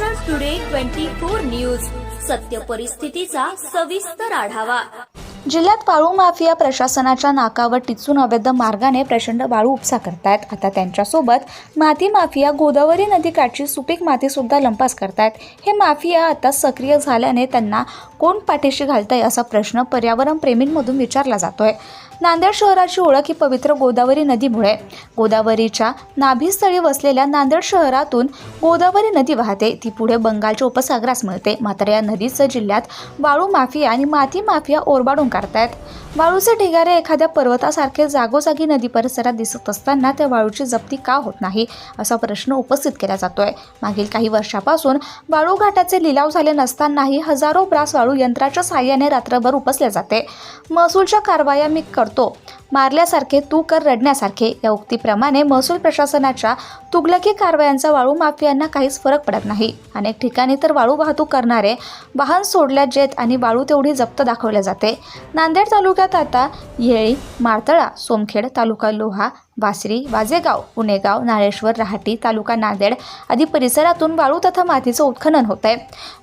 Maharashtra today twenty four news सत्य परिस्थितीचा सविस्तर आढावा. जिल्ह्यात वाळू माफिया प्रशासनाच्या नाकावर टिचून अवैध मार्गाने प्रचंड वाळू उपसा करतायत. आता त्यांच्यासोबत माती माफिया गोदावरी नदीकाठची सुपीक माती सुद्धा लंपास करतायत. हे माफिया आता सक्रिय झाल्याने त्यांना कोण पाठीशी घालताय असा प्रश्न पर्यावरण प्रेमींमधून विचारला जातोय. नांदेड शहराची ओळख ही पवित्र गोदावरी नदीमुळे गोदावरीच्या नाभीस्थळी वसलेल्या नांदेड शहरातून गोदावरी नदी वाहते. ती पुढे बंगालच्या उपसागरास मिळते. मात्र या नदीचं जिल्ह्यात वाळू माफिया आणि माती माफिया ओरबाडून काढतायत. वाळूचे ढिगारे एखाद्या पर्वतासारखे जागोजागी नदी परिसरात दिसत असताना त्या वाळूची जप्ती का होत नाही असा प्रश्न उपस्थित केला जातोय. मागील काही वर्षापासून वाळू घाटाचे लिलाव झाले नसतानाही हजारो ब्रास वाळू यंत्राच्या साह्याने रात्रभर उपसले जाते. महसूलच्या कारवाया मी करतो. मारल्यासारखे तू कर रडण्यासारखे या उक्तीप्रमाणे महसूल प्रशासनाच्या तुगलकी कारवायांचा वाळू माफियांना काहीच फरक पडत नाही. अनेक ठिकाणी तर वाळू वाहतूक करणारे वाहन सोडल्या जेत आणि वाळू तेवढी जप्त दाखवल्या जाते. नांदेड तालुक्यात आता येळी मारतळा सोमखेड तालुका लोहा वासरी वाजेगाव पुणेगाव नाळेश्वर राहाटी तालुका नांदेड आदी परिसरातून वाळू तथा मातीचं उत्खनन होत आहे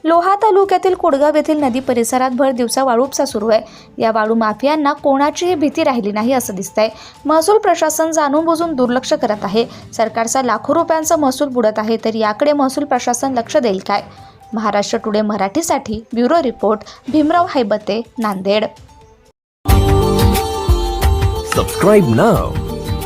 लोहा तालुक्यातील कोडगाव येथील नदी परिसरात भर दिवसा वाळू उपसा सुरू आहे. या वाळू माफियांना कोणाचीही भीती राहिली नाही असं दिसतंय. महसूल प्रशासन जाणून बुजून दुर्लक्ष करत आहे. सरकारचा लाखो रुपयांचा महसूल बुडत आहे तर याकडे महसूल प्रशासन लक्ष देईल काय? महाराष्ट्र टुडे मराठीसाठी bureau report Bhimrao Haibate Nanded. Subscribe now